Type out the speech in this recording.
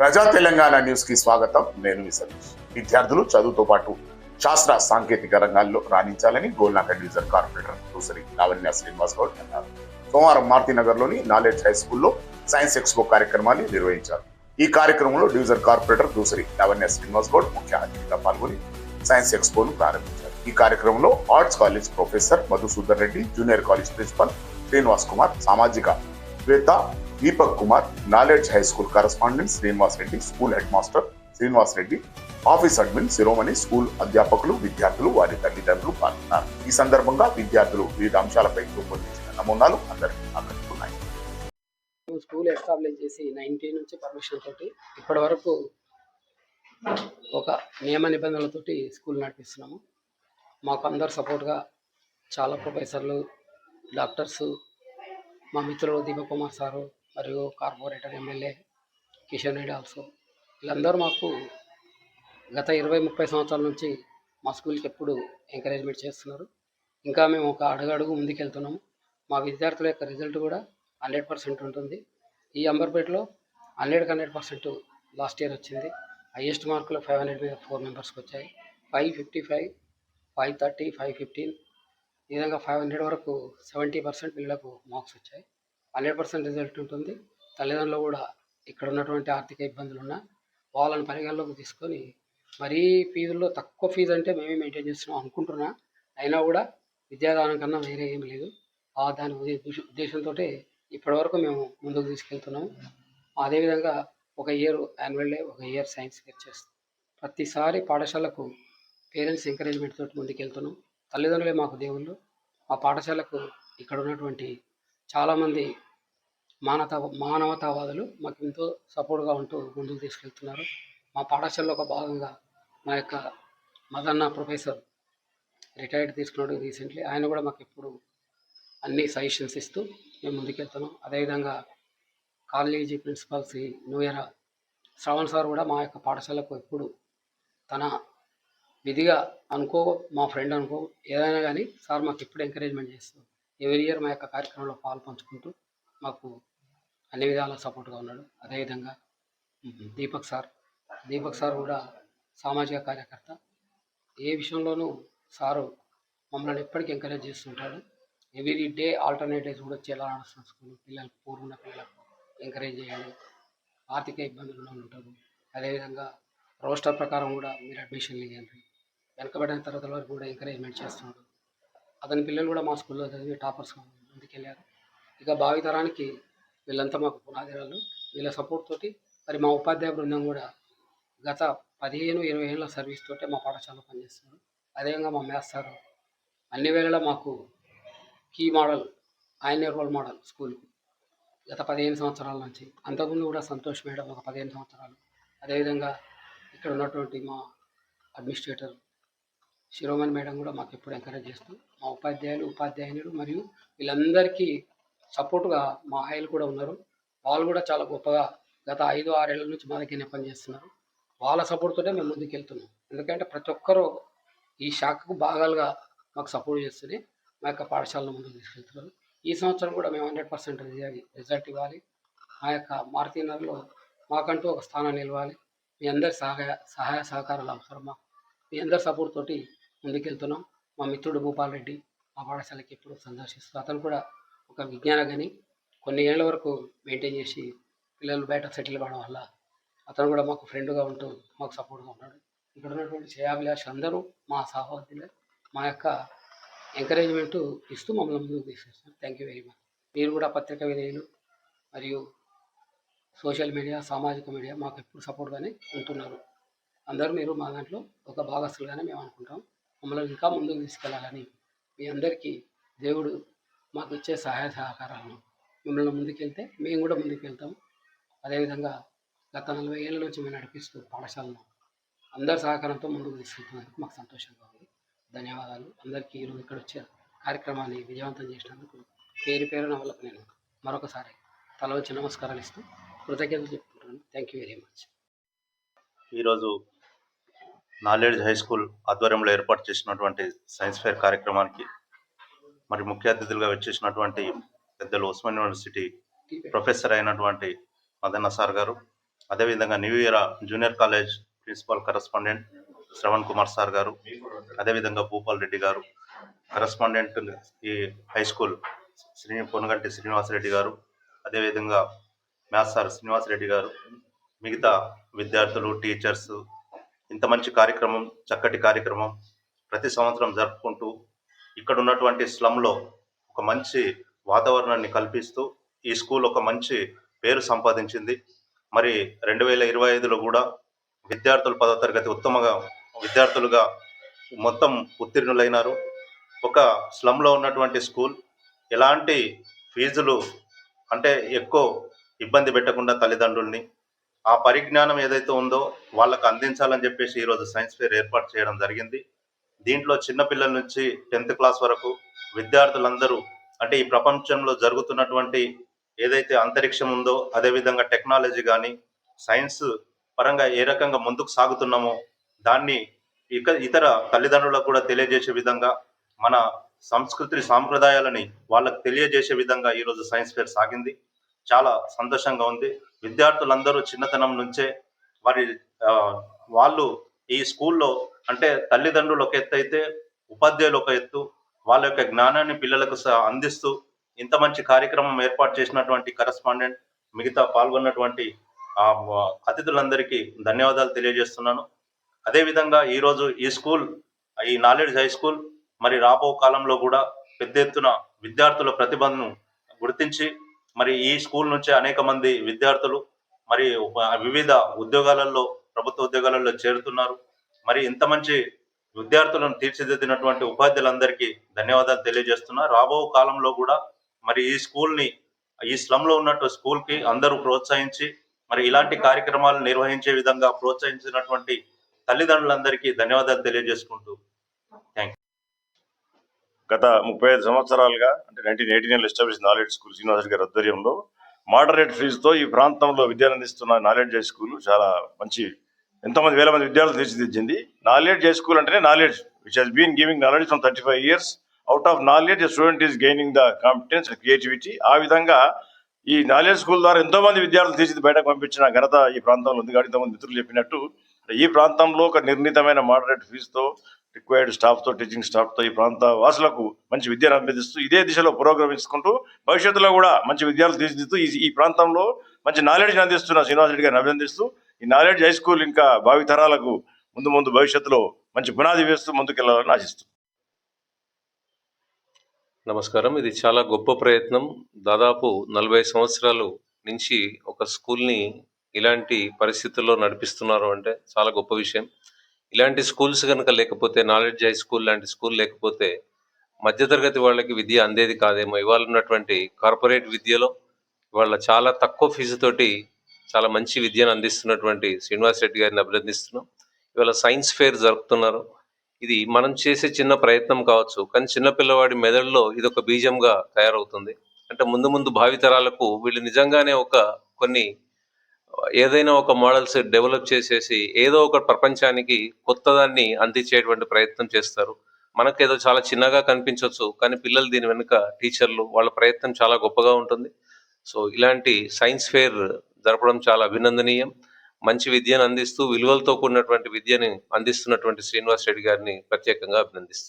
ప్రజా తెలంగాణ న్యూస్కి స్వాగతం. నేను మీ సతీష్. విద్యార్థులు చదువుతో పాటు శాస్త్ర సాంకేతిక రంగాల్లో రాణించాలని గోల్నాక డివిజన్ కార్పొరేటర్ దూసరి లావణ్య శ్రీనివాస్ గౌడ్ అన్నారు. సోమవారం మారుతినగర్లోని నాలెడ్జ్ హై స్కూల్లో సైన్స్ ఎక్స్పో కార్యక్రమాన్ని నిర్వహించారు. ఈ కార్యక్రమంలో డివిజన్ కార్పొరేటర్ దూసరి లావణ్య శ్రీనివాస్ గౌడ్ ముఖ్య అతిథిగా పాల్గొని సైన్స్ ఎక్స్పోను ప్రారంభించారు. ఈ కార్యక్రమంలో arts college professor Madhusudar Reddy junior college principal Srinivas Kumar సామాజిక వేత్త Deepak Kumar knowledge high school correspondent Srinivas Reddy school head master Srinivas Reddy office admin Shiromani school అధ్యాపకులు విద్యార్థులు వారి తల్లిదండ్రులు పాల్గొన్నారు. ఈ సందర్భంగా విద్యార్థులు వివిధ అంశాలపై రూపొందించిన నమూనాలు అందరికీ ఆకట్టుకున్నాయి. మేము స్కూల్ ఎస్టాబ్లిష్ చేసి నైన్టీన్ నుంచి పర్మిషన్ తోటి ఇప్పటి వరకు ఒక నియమ నిబంధనలతోటి స్కూల్ నడిపిస్తున్నాము. మాకు అందరు సపోర్ట్గా చాలా ప్రొఫెసర్లు డాక్టర్స్ మా మిత్రులు దీపక్ కుమార్ సారు మరియు corporator MLA Kishan Reddy also వీళ్ళందరూ మాకు గత ఇరవై ముప్పై సంవత్సరాల నుంచి మా స్కూల్కి ఎప్పుడు ఎంకరేజ్మెంట్ చేస్తున్నారు. ఇంకా మేము ఒక అడుగడుగు ముందుకెళ్తున్నాము. మా విద్యార్థుల యొక్క రిజల్ట్ కూడా హండ్రెడ్ పర్సెంట్ ఉంటుంది. ఈ అంబర్పేటలో హండ్రెడ్కి హండ్రెడ్ పర్సెంట్ లాస్ట్ ఇయర్ వచ్చింది. హైయెస్ట్ మార్కులు ఫైవ్ హండ్రెడ్ మీద ఫోర్ మెంబర్స్కి వచ్చాయి. Five fifty five five thirty five fifteen ఈ విధంగా ఫైవ్ హండ్రెడ్ వరకు సెవెంటీ పర్సెంట్ పిల్లలకు మార్క్స్ వచ్చాయి. హండ్రెడ్ పర్సెంట్ రిజల్ట్ ఉంటుంది. తల్లిదండ్రులు కూడా ఇక్కడ ఉన్నటువంటి ఆర్థిక ఇబ్బందులు ఉన్నా వాళ్ళని పరిగణలోకి తీసుకొని మరీ ఫీజుల్లో తక్కువ ఫీజు అంటే మేమే మెయింటైన్ చేస్తున్నాం అనుకుంటున్నా. అయినా కూడా విద్యాదానం కన్నా వేరే ఏం లేదు. ఆ దాని ఉద్దేశంతో ఇప్పటివరకు మేము ముందుకు తీసుకెళ్తున్నాము. అదేవిధంగా ఒక ఇయర్ యాన్యువల్ డే ఒక ఇయర్ సైన్స్ ఫేర్ చేస్తాం ప్రతిసారి పాఠశాలకు పేరెంట్స్ ఎంకరేజ్మెంట్ తోటి ముందుకెళ్తున్నాం. తల్లిదండ్రులే మాకు దేవుళ్ళు. మా పాఠశాలకు ఇక్కడ ఉన్నటువంటి చాలామంది మానత మానవతావాదులు మాకు ఎంతో సపోర్ట్గా ఉంటూ ముందుకు తీసుకెళ్తున్నారు. మా పాఠశాలలో ఒక భాగంగా మా యొక్క మదన్న ప్రొఫెసర్ రిటైర్డ్ తీసుకున్నాడు రీసెంట్లీ. ఆయన కూడా మాకు ఎప్పుడు అన్ని సజెషన్స్ ఇస్తూ మేము ముందుకెళ్తున్నాం. అదేవిధంగా కాలేజీ ప్రిన్సిపాల్ శ్రీ ఇయర్ శ్రవణ్ సార్ కూడా మా యొక్క పాఠశాలకు ఎప్పుడు తన విధిగా అనుకో మా ఫ్రెండ్ అనుకో ఏదైనా కానీ సార్ మాకు ఎప్పుడు ఎంకరేజ్మెంట్ చేస్తాం ఎవరి ఇయర్ మా యొక్క కార్యక్రమంలో పాలు పంచుకుంటూ మాకు అన్ని విధాలా సపోర్ట్గా ఉన్నాడు. అదేవిధంగా దీపక్ సార్. దీపక్ సార్ కూడా సామాజిక కార్యకర్త. ఏ విషయంలోనూ సారు మమ్మల్ని ఎప్పటికీ ఎంకరేజ్ చేస్తుంటాడు. ఎవ్రీ డే ఆల్టర్నేట్ డేస్ కూడా వచ్చి ఎలా నడుస్తుంది పిల్లలకు పూర్వ పిల్లలకు ఎంకరేజ్ చేయండి ఆర్థిక ఇబ్బందులు ఉంటారు అదేవిధంగా రోస్టర్ ప్రకారం కూడా మీరు అడ్మిషన్లు ఇవ్వండి. వెనకబడిన తరగతుల వరకు కూడా ఎంకరేజ్మెంట్ చేస్తున్నాడు అతని పిల్లలు కూడా మా స్కూల్లో చదివి టాపర్స్ ముందుకెళ్ళారు ఇక భావితరానికి వీళ్ళంతా మాకు పునాదిరాలు వీళ్ళ సపోర్ట్ తోటి మరి మా ఉపాధ్యాయ బృందం కూడా గత పదిహేను ఇరవై ఏళ్ళ సర్వీస్ తోటే మా పాఠశాలలో పనిచేస్తున్నారు. అదేవిధంగా మా మ్యాథ్స్ సార్ అన్ని వేళలా మాకు కీ మోడల్ ఆయనే రోల్ మోడల్ స్కూల్కి గత పదిహేను సంవత్సరాల నుంచి అంతకుముందు కూడా సంతోష్ మేడం ఒక పదిహేను సంవత్సరాలు. అదేవిధంగా ఇక్కడ ఉన్నటువంటి మా అడ్మినిస్ట్రేటర్ శిరోమణి మేడం కూడా మాకు ఎప్పుడు ఎంకరేజ్ చేస్తూ మా ఉపాధ్యాయులు ఉపాధ్యాయులు మరియు వీళ్ళందరికీ సపోర్ట్గా మా ఆయిల్ కూడా ఉన్నారు. వాళ్ళు కూడా చాలా గొప్పగా గత ఐదు ఆరేళ్ళ నుంచి మా దగ్గరనే పనిచేస్తున్నారు. వాళ్ళ సపోర్ట్తోనే మేము ముందుకు వెళ్తున్నాం. ఎందుకంటే ప్రతి ఒక్కరూ ఈ శాఖకు భాగాలుగా మాకు సపోర్ట్ చేస్తుంది మా యొక్క పాఠశాలను ముందుకు తీసుకెళ్తున్నారు. ఈ సంవత్సరం కూడా మేము హండ్రెడ్ పర్సెంట్ రిజల్ట్ ఇవ్వాలి. మా యొక్క మారుతీనగర్లో మాకంటూ ఒక స్థానం నిలవాలి. మీ అందరి సహాయ సహాయ సహకారాలు అవసరమా? మీ అందరి సపోర్ట్ తోటి ముందుకెళ్తున్నాం. మా మిత్రుడు భూపాల్ రెడ్డి ఆ పాఠశాలకి ఎప్పుడు సందర్శిస్తూ అతను కూడా ఒక విజ్ఞాన గని కొన్ని ఏళ్ళ వరకు మెయింటైన్ చేసి పిల్లలు బయట సెటిల్ కావడం వల్ల అతను కూడా మాకు ఫ్రెండ్గా ఉంటూ మాకు సపోర్ట్గా ఉన్నాడు. ఇక్కడ ఉన్నటువంటి శ్రేయాభిలాష్ అందరూ మా సహోదరులే మా యొక్క ఎంకరేజ్మెంట్ ఇస్తూ మమ్మల్ని ముందుకు తీసుకొస్తున్నారు. థ్యాంక్ యూ వెరీ మచ్ మీరు కూడా పత్రికా విధేయులు మరియు సోషల్ మీడియా సామాజిక మీడియా మాకు ఎప్పుడు సపోర్ట్గానే ఉంటున్నారు. అందరూ మీరు మా దాంట్లో ఒక భాగస్తులుగానే మేము అనుకుంటాం. మమ్మల్ని ఇంకా ముందుకు తీసుకెళ్ళాలని మీ అందరికీ దేవుడు మాకు ఇచ్చే సహాయ సహకారాలను మిమ్మల్ని ముందుకెళ్తే మేము కూడా ముందుకెళ్తాం అదేవిధంగా గత నలభై ఏళ్ళ నుంచి మేము నడిపిస్తూ పాఠశాలను అందరి సహకారంతో ముందుకు తీసుకెళ్తున్నందుకు మాకు సంతోషంగా ఉంది. ధన్యవాదాలు. అందరికీ ఈరోజు ఇక్కడ వచ్చే కార్యక్రమాన్ని విజయవంతం చేసినందుకు పేరు పేరున వాళ్ళకు నేను మరొకసారి తల వచ్చి నమస్కారాలు ఇస్తూ కృతజ్ఞతలు చెప్పుకుంటున్నాను. థ్యాంక్ యూ వెరీ మచ్ ఈరోజు నాలెడ్జ్ హై స్కూల్ ఆధ్వర్యంలో ఏర్పాటు చేసినటువంటి సైన్స్ ఫేర్ కార్యక్రమానికి మరి ముఖ్య అతిథులుగా వచ్చేసినటువంటి పెద్దలు ఉస్మాన్ యూనివర్సిటీ ప్రొఫెసర్ అయినటువంటి మదన్న సార్ గారు అదేవిధంగా new year junior college principal correspondent Shravan Kumar sir గారు అదేవిధంగా భూపాల్ రెడ్డి గారు కరస్పాండెంట్ ఈ హై స్కూల్ శ్రీ పొనగంటి శ్రీనివాసరెడ్డి గారు అదేవిధంగా మ్యాథ్స్ సార్ శ్రీనివాసరెడ్డి గారు మిగతా విద్యార్థులు టీచర్స్ ఇంత మంచి కార్యక్రమం చక్కటి కార్యక్రమం ప్రతి సంవత్సరం జరుపుకుంటూ ఇక్కడ ఉన్నటువంటి స్లంలో ఒక మంచి వాతావరణాన్ని కల్పిస్తూ ఈ స్కూల్ ఒక మంచి పేరు సంపాదించింది. మరి రెండు వేల ఇరవై ఐదులో కూడా విద్యార్థులు పదో తరగతి ఉత్తమంగా విద్యార్థులుగా మొత్తం ఉత్తీర్ణులైనారు. ఒక స్లంలో ఉన్నటువంటి స్కూల్ ఎలాంటి ఫీజులు అంటే ఎక్కువ ఇబ్బంది పెట్టకుండా తల్లిదండ్రుల్ని ఆ పరిజ్ఞానం ఏదైతే ఉందో వాళ్ళకు అందించాలని చెప్పేసి ఈరోజు సైన్స్ ఫేర్ ఏర్పాటు చేయడం జరిగింది. దీంట్లో చిన్నపిల్లల నుంచి టెన్త్ క్లాస్ వరకు విద్యార్థులందరూ అంటే ఈ ప్రపంచంలో జరుగుతున్నటువంటి ఏదైతే అంతరిక్షం ఉందో అదేవిధంగా టెక్నాలజీ కానీ సైన్స్ పరంగా ఏ రకంగా ముందుకు సాగుతున్నామో దాన్ని ఇక ఇతర తల్లిదండ్రులకు కూడా తెలియజేసే విధంగా మన సంస్కృతి సాంప్రదాయాలని వాళ్ళకు తెలియజేసే విధంగా ఈరోజు సైన్స్ ఫేర్ సాగింది. చాలా సంతోషంగా ఉంది. విద్యార్థులందరూ చిన్నతనం నుంచే వారి వాళ్ళు ఈ స్కూల్లో అంటే తల్లిదండ్రులు ఒక ఎత్తు అయితే ఉపాధ్యాయులు ఒక ఎత్తు వాళ్ళ యొక్క జ్ఞానాన్ని పిల్లలకు అందిస్తూ ఇంత మంచి కార్యక్రమం ఏర్పాటు చేసినటువంటి కరస్పాండెంట్ మిగతా పాల్గొన్నటువంటి ఆ, అతిథులందరికీ ధన్యవాదాలు తెలియజేస్తున్నాను. అదేవిధంగా ఈరోజు ఈ స్కూల్ ఈ నాలెడ్జ్ హై స్కూల్ మరి రాబో కాలంలో కూడా పెద్ద ఎత్తున విద్యార్థుల ప్రతిభను గుర్తించి మరి ఈ స్కూల్ నుంచి అనేక మంది విద్యార్థులు మరి వివిధ ఉద్యోగాలలో ప్రభుత్వ ఉద్యోగాలలో చేరుతున్నారు. మరి ఇంత మంచి విద్యార్థులను తీర్చిదిద్దినటువంటి ఉపాధ్యాయులందరికీ ధన్యవాదాలు తెలియజేస్తున్నా. రాబో కాలంలో కూడా మరి ఈ స్కూల్ని ఈ స్లంలో లో ఉన్నట్టు స్కూల్కి అందరూ ప్రోత్సహించి మరి ఇలాంటి కార్యక్రమాలు నిర్వహించే విధంగా ప్రోత్సహించినటువంటి తల్లిదండ్రులందరికీ ధన్యవాదాలు తెలియజేసుకుంటూ గత ముప్పై ఐదు సంవత్సరాలుగా అంటే నైన్టీన్ ఎయిటీ నైన్లో ఎస్టాబ్లిష్ నాలెడ్జ్ స్కూల్ శ్రీనివాస గారి ఆధ్వర్యంలో మోడరేట్ ఫీజుతో ఈ ప్రాంతంలో విద్యను అందిస్తున్న నాలెడ్జ్ హై స్కూల్ చాలా మంచి ఎంతోమంది వేల మంది విద్యార్థులు తీర్చిదిద్దింది. నాలెడ్జ్ హై స్కూల్ అంటేనే knowledge which has been giving knowledge from thirty five years out of knowledge student is gaining the competence creativity ఆ విధంగా ఈ నాలెడ్జ్ స్కూల్ ద్వారా ఎంతో మంది విద్యార్థులు తీర్చిది బయటకు పంపించిన ఘనత ఈ ప్రాంతంలో ఉంది. కాబట్టి ఇంతమంది మిత్రులు చెప్పినట్టు ఈ ప్రాంతంలో ఒక నిర్ణీతమైన మోడరేట్ ఫీజుతో రిక్వైర్డ్ స్టాఫ్తో టీచింగ్ స్టాఫ్తో ఈ ప్రాంత వాసులకు మంచి విద్యను అందిస్తూ ఇదే దిశలో పురోగమించుకుంటూ భవిష్యత్తులో కూడా మంచి విద్యార్థులు తీర్చిదిద్దుతూ ఈ ఈ ప్రాంతంలో మంచి నాలెడ్జ్ అందిస్తున్న శ్రీనివాస్ రెడ్డి గారిని అభినందిస్తూ ఈ నాలెడ్జ్ హై స్కూల్ ఇంకా భావితరాలకు ముందు ముందు భవిష్యత్తులో మంచి పునాది వేస్తూ ముందుకెళ్ళాలని ఆశిస్తూ. నమస్కారం. ఇది చాలా గొప్ప ప్రయత్నం. దాదాపు నలభై సంవత్సరాలు నుంచి ఒక స్కూల్ని ఇలాంటి పరిస్థితుల్లో నడిపిస్తున్నారు అంటే చాలా గొప్ప విషయం. ఇలాంటి స్కూల్స్ కనుక లేకపోతే నాలెడ్జ్ హై స్కూల్ లాంటి స్కూల్ లేకపోతే మధ్యతరగతి వాళ్ళకి విద్య అందేది కాదేమో. ఇవాళ ఉన్నటువంటి కార్పొరేట్ విద్యలో వాళ్ళ చాలా తక్కువ ఫీజుతోటి చాలా మంచి విద్యను అందిస్తున్నటువంటి శ్రీనివాస్ రెడ్డి గారిని అభినందిస్తున్నాం. ఇవాళ సైన్స్ ఫేర్ జరుపుతున్నారు. ఇది మనం చేసే చిన్న ప్రయత్నం కావచ్చు కానీ చిన్న పిల్లవాడి మెదడులో ఇది ఒక బీజంగా తయారవుతుంది. అంటే ముందు ముందు భావితరాలకు వీళ్ళు నిజంగానే ఒక కొన్ని ఏదైనా ఒక మోడల్స్ డెవలప్ చేసేసి ఏదో ఒక ప్రపంచానికి కొత్తదాన్ని అందించేటువంటి ప్రయత్నం చేస్తారు. మనకేదో చాలా చిన్నగా కనిపించవచ్చు కానీ పిల్లలు దీని వెనుక టీచర్లు వాళ్ళ ప్రయత్నం చాలా గొప్పగా ఉంటుంది. సో ఇలాంటి సైన్స్ ఫేర్ జరపడం చాలా అభినందనీయం. మంచి విద్యను అందిస్తూ విలువలతో కూడినటువంటి విద్యని అందిస్తున్నటువంటి శ్రీనివాస్ రెడ్డి గారిని ప్రత్యేకంగా అభినందిస్తాను